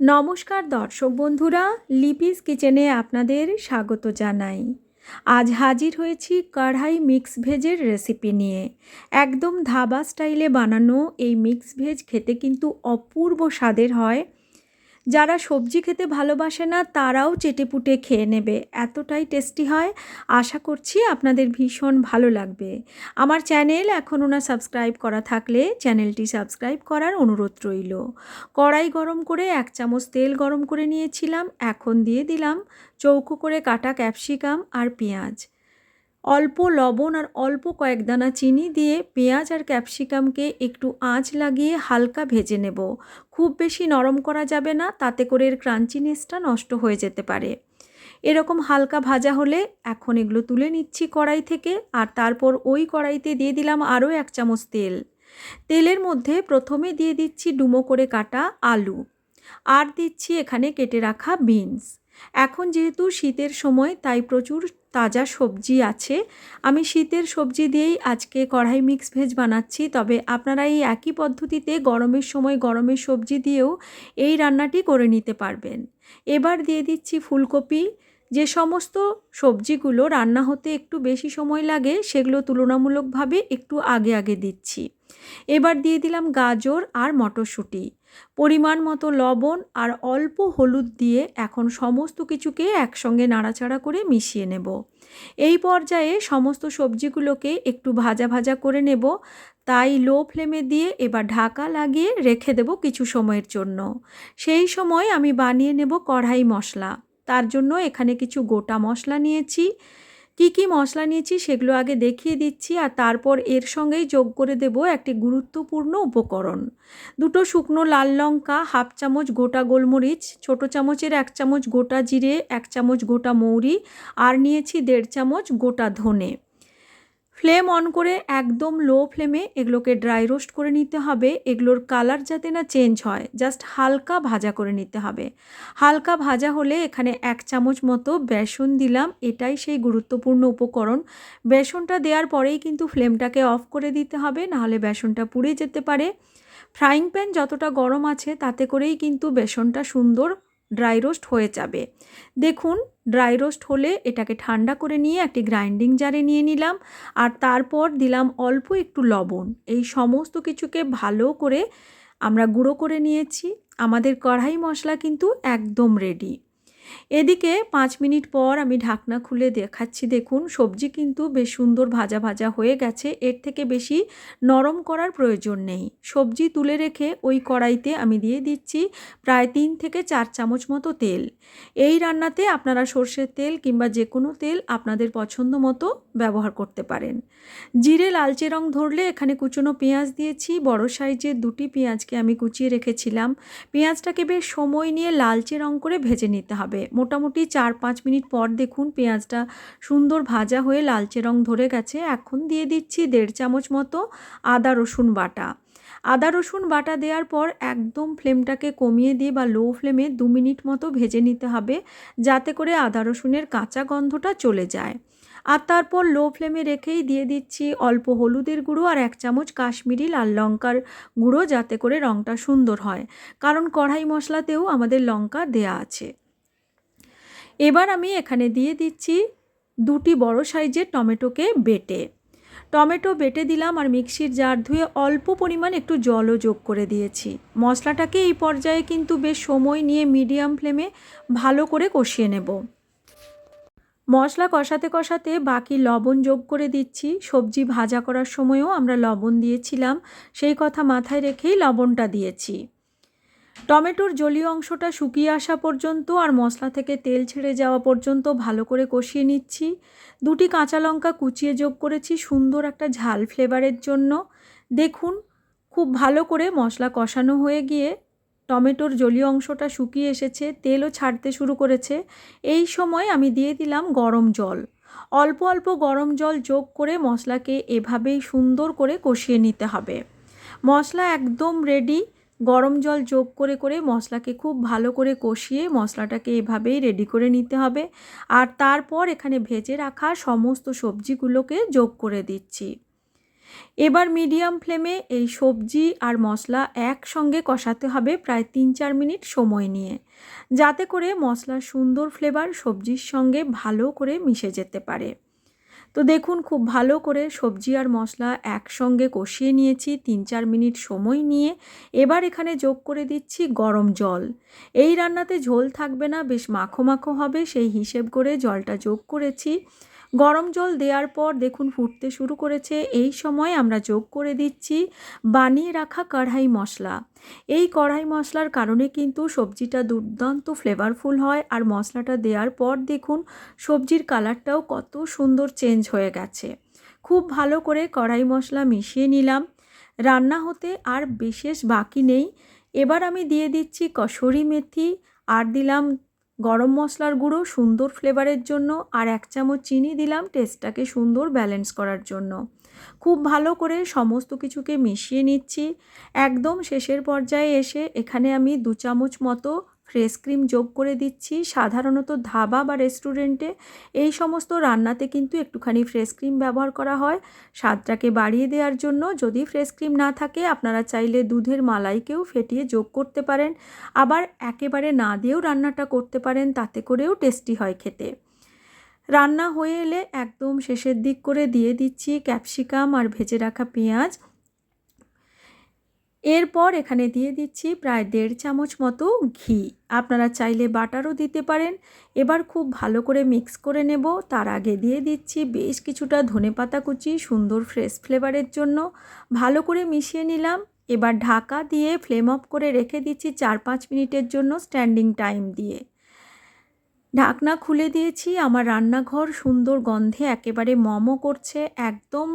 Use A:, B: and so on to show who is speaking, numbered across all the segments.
A: নমস্কার দর্শক বন্ধুরা, লিপিস কিচেনে আপনাদের স্বাগত জানাই। আজ হাজির হয়েছি কড়াই মিক্স ভেজের রেসিপি নিয়ে। একদম ধাবা স্টাইলে বানানো এই মিক্স ভেজ খেতে কিন্তু অপূর্ব স্বাদের হয়। যারা সবজি খেতে ভালোবাসে না, তারাও চেটেপুটে খেয়ে নেবে। এতটাই টেস্টি হয়। আশা করছি আপনাদের ভীষণ ভালো লাগবে। আমার চ্যানেল এখনও না সাবস্ক্রাইব করা থাকলে চ্যানেলটি সাবস্ক্রাইব করার অনুরোধ রইল। কড়াই গরম করে এক চামচ তেল গরম করে নিয়েছিলাম। এখন দিয়ে দিলাম চৌকো করে কাটা ক্যাপসিকাম আর পেঁয়াজ। অল্প লবণ আর অল্প কয়েক দানা চিনি দিয়ে পেঁয়াজ আর ক্যাপসিকামকে একটু আঁচ লাগিয়ে হালকা ভেজে নেব। খুব বেশি নরম করা যাবে না, তাতে করে এর ক্রাঞ্চিনেসটা নষ্ট হয়ে যেতে পারে। এরকম হালকা ভাজা হলে এখন এগুলো তুলে নিচ্ছি কড়াই থেকে আর তারপর ওই কড়াইতে দিয়ে দিলাম আরও এক চামচ তেল। তেলের মধ্যে প্রথমে দিয়ে দিচ্ছি ডুমো করে কাটা আলু। আর দিচ্ছি এখানে কেটে রাখা বিনস। এখন যেহেতু শীতের সময়, তাই প্রচুর তাজা সবজি আছে। আমি শীতের সবজি দিয়েই আজকে কড়াই মিক্স ভেজ বানাচ্ছি। তবে আপনারা এই একই পদ্ধতিতে গরমের সময় গরমের সবজি দিয়েও এই রান্নাটি করে নিতে পারবেন। এবার দিয়ে দিচ্ছি ফুলকপি। যে সমস্ত সবজিগুলো রান্না হতে একটু বেশি সময় লাগে, সেগুলো তুলনামূলকভাবে একটু আগে আগে দিচ্ছি। এবার দিয়ে দিলাম গাজর আর মটরশুঁটি। পরিমাণ মতো লবণ আর অল্প হলুদ দিয়ে এখন সমস্ত কিছুকে একসঙ্গে নাড়াচাড়া করে মিশিয়ে নেব। এই পর্যায়ে সমস্ত সবজিগুলোকে একটু ভাজা ভাজা করে নেব। তাই লো ফ্লেমে দিয়ে এবার ঢাকা লাগিয়ে রেখে দেব কিছু সময়ের জন্য। সেই সময় আমি বানিয়ে নেব কড়াই মশলা। তার জন্য এখানে কিছু গোটা মশলা নিয়েছি। কি কি মশলা নিয়েছি সেগুলো আগে দেখিয়ে দিচ্ছি আর তারপর এর সঙ্গেই যোগ করে দেব একটি গুরুত্বপূর্ণ উপকরণ। দুটো শুকনো লাল লঙ্কা, হাফ চামচ গোটা গোলমরিচ, ছোট চামচের এক চামচ গোটা জিরে, এক চামচ গোটা মৌরি, আর নিয়েছি দেড় চামচ গোটা ধনে। ফ্লেম অন করে একদম লো ফ্লেমে এগুলোকে ড্রাই রোস্ট করে নিতে হবে। এগুলোর কালার যাতে না চেঞ্জ হয়, জাস্ট হালকা ভাজা করে নিতে হবে। হালকা ভাজা হলে এখানে এক চামচ মতো বেসন দিলাম, এটাই সেই গুরুত্বপূর্ণ উপকরণ। বেসনটা দেওয়ার পরেই কিন্তু ফ্লেমটাকে অফ করে দিতে হবে, নাহলে বেসনটা পুড়ে যেতে পারে। ফ্রাইং প্যান যতটা গরম আছে, তাতে করেই কিন্তু বেসনটা সুন্দর ড্রাই রোস্ট হয়ে যাবে। দেখুন, ড্রাই রোস্ট হলে এটাকে ঠান্ডা করে নিয়ে একটি গ্রাইন্ডিং জারে নিয়ে নিলাম আর তারপর দিলাম অল্প একটু লবণ। এই সমস্ত কিছুকে ভালো করে আমরা গুঁড়ো করে নিয়েছি। আমাদের কড়াই মশলা কিন্তু একদম রেডি এদিকে পাঁচ মিনিট পর আমি ঢাকনা খুলে দেখাচ্ছি, দেখুন, সবজি কিন্তু বেশ সুন্দর ভাজা ভাজা হয়ে গেছে, এর থেকে বেশি নরম করার প্রয়োজন নেই। সবজি তুলে রেখে ওই কড়াইতে আমি দিয়ে দিচ্ছি প্রায় তিন থেকে চার চামচ মতো তেল। এই রান্নাতে আপনারা সর্ষের তেল কিংবা যে কোনো তেল আপনাদের পছন্দ মতো ব্যবহার করতে পারেন। জিরে, লালচে রং ধরলে এখানে কুচনো পেঁয়াজ দিয়েছি, বড় সাইজের দুটি পেঁয়াজকে আমি কুচিয়ে রেখেছিলাম। পেঁয়াজটাকে বেশ সময় নিয়ে লালচে রং করে ভেজে নিতে হবে। হবে। মোটামুটি চার পাঁচ মিনিট পর দেখুন পেঁয়াজটা সুন্দর ভাজা হয়ে লালচে রং ধরে গেছে। এখন দিয়ে দিচ্ছি দেড় চামচ মতো আদা রসুন বাটা। আদা রসুন বাটা দেওয়ার পর একদম ফ্লেমটাকে কমিয়ে দিয়ে বা লো ফ্লেমে দু মিনিট মতো ভেজে নিতে হবে যাতে করে আদা রসুনের কাঁচা গন্ধটা চলে যায়। আর তারপর লো ফ্লেমে রেখেই দিয়ে দিচ্ছি অল্প হলুদের গুঁড়ো আর এক চামচ কাশ্মীরি লাল লঙ্কার গুঁড়ো যাতে করে রঙটা সুন্দর হয়। কারণ কড়াই মশলাতেও আমাদের লঙ্কা দেয়া আছে। এবার আমি এখানে দিয়ে দিচ্ছি দুটি বড় সাইজের টমেটোকে বেটে। টমেটো বেটে দিলাম আর মিক্সির জার ধুয়ে অল্প পরিমাণ একটু জলও যোগ করে দিয়েছি। মশলাটাকে এই পর্যায়ে কিন্তু বেশ সময় নিয়ে মিডিয়াম ফ্লেমে ভালো করে কষিয়ে নেব। মশলা কষাতে কষাতে বাকি লবণ যোগ করে দিচ্ছি। সবজি ভাজা করার সময়ও আমরা লবণ দিয়েছিলাম। সেই কথা মাথায় রেখেই লবণটা দিয়েছি। টমেটোর জলীয় অংশটা শুকিয়ে আসা পর্যন্ত আর মশলা থেকে তেল ছেড়ে যাওয়া পর্যন্ত ভালো করে কষিয়ে নিচ্ছি। দুটি কাঁচা লঙ্কা কুচিয়ে যোগ করেছি সুন্দর একটা ঝাল ফ্লেভারের জন্য। দেখুন, খুব ভালো করে মশলা কষানো হয়ে গিয়ে টমেটোর জলীয় অংশটা শুকিয়ে এসেছে, তেলও ছাড়তে শুরু করেছে। এই সময় আমি দিয়ে দিলাম গরম জল। অল্প অল্প গরম জল যোগ করে মশলাকে এভাবেই সুন্দর করে কষিয়ে নিতে হবে। মশলা একদম রেডি গরম জল যোগ করে করে মশলাকে খুব ভালো করে কষিয়ে মশলাটাকে এভাবেই রেডি করে নিতে হবে। আর তারপর এখানে ভেজে রাখা সমস্ত সবজিগুলোকে যোগ করে দিচ্ছি। এবার মিডিয়াম ফ্লেমে এই সবজি আর মশলা একসঙ্গে কষাতে হবে প্রায় তিন চার মিনিট সময় নিয়ে। যাতে করে মশলার সুন্দর ফ্লেভার সবজির সঙ্গে ভালো করে মিশে যেতে পারে। তো দেখুন, খুব ভালো করে সবজি আর মশলা একসঙ্গে কষিয়ে নিয়েছি তিন চার মিনিট সময় নিয়ে। এবার এখানে যোগ করে দিচ্ছি গরম জল। এই রান্নাতে ঝোল থাকবে না, বেশ মাখো মাখো হবে, সেই হিসেব করে জলটা যোগ করেছি। গরম জল দেওয়ার পর দেখুন ফুটতে শুরু করেছে। এই সময় আমরা যোগ করে দিচ্ছি বানিয়ে রাখা কড়াই মশলা। এই কড়াই মশলার কারণে কিন্তু সবজিটা দুর্দান্ত ফ্লেভারফুল হয় আর মশলাটা দেওয়ার পর দেখুন সবজির কালারটাও কত সুন্দর চেঞ্জ হয়ে গেছে। খুব ভালো করে কড়াই মশলা মিশিয়ে নিলাম। রান্না হতে আর বিশেষ বাকি নেই। এবার আমি দিয়ে দিচ্ছি কসুরি মেথি। আর দিলাম গরম মশলার গুঁড়ো সুন্দর ফ্লেভারের জন্য আর এক চামচ চিনি দিলাম টেস্টটাকে সুন্দর ব্যালেন্স করার জন্য। খুব ভালো করে সমস্ত কিছুকে মিশিয়ে নিচ্ছি। একদম শেষের পর্যায়ে এসে এখানে আমি দু চামচ মতো ফ্রেশ ক্রিম যোগ করে দিচ্ছি। সাধারণত ধাবা বা রেস্টুরেন্টে এই সমস্ত রান্নাতে কিন্তু একটুখানি ফ্রেশ ক্রিম ব্যবহার করা হয়। স্বাদটাকে বাড়িয়ে দেওয়ার জন্য যদি ফ্রেশ ক্রিম না থাকে, আপনারা চাইলে দুধের মালাইকেও ফেটিয়ে যোগ করতে পারেন। আবার একেবারে না দিয়েও রান্নাটা করতে পারেন, তাতে করেও টেস্টি হয় খেতে। রান্না হয়ে এলে একদম শেষের দিক করে দিয়ে দিচ্ছি ক্যাপসিকাম আর ভেজে রাখা পেঁয়াজ। এরপর এখানে দিয়ে দিচ্ছি প্রায় দেড় চামচ মতো ঘি। আপনারা চাইলে বাটারও দিতে পারেন। এবার খুব ভালো করে মিক্স করে নেব। তার আগে দিয়ে দিচ্ছি বেশ কিছুটা ধনে পাতা কুচি সুন্দর ফ্রেশ ফ্লেভারের জন্য। ভালো করে মিশিয়ে নিলাম। এবার ঢাকা দিয়ে ফ্লেম অফ করে রেখে দিচ্ছি চার পাঁচ মিনিটের জন্য স্ট্যান্ডিং টাইম দিয়ে। ঢাকনা খুলে দিয়েছি। আমার রান্নাঘর সুন্দর গন্ধে একেবারে মমো করছে। একদম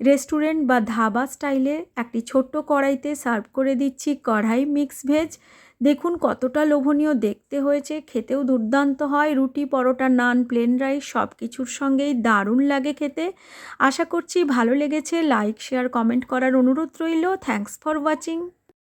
A: রেস্টুরেন্ট বা ধাবা স্টাইলে একটি ছোট্ট কড়াইতে সার্ভ করে দিচ্ছি কড়াই মিক্স ভেজ। দেখুন কতটা লোভনীয় দেখতে হয়েছে, খেতেও দুর্দান্ত হয়, রুটি, পরোটা, নান, প্লেন রাইস সব কিছুর সঙ্গেই দারুণ লাগে খেতে। আশা করছি ভালো লেগেছে, লাইক, শেয়ার, কমেন্ট করার অনুরোধ রইল। Thanks for watching.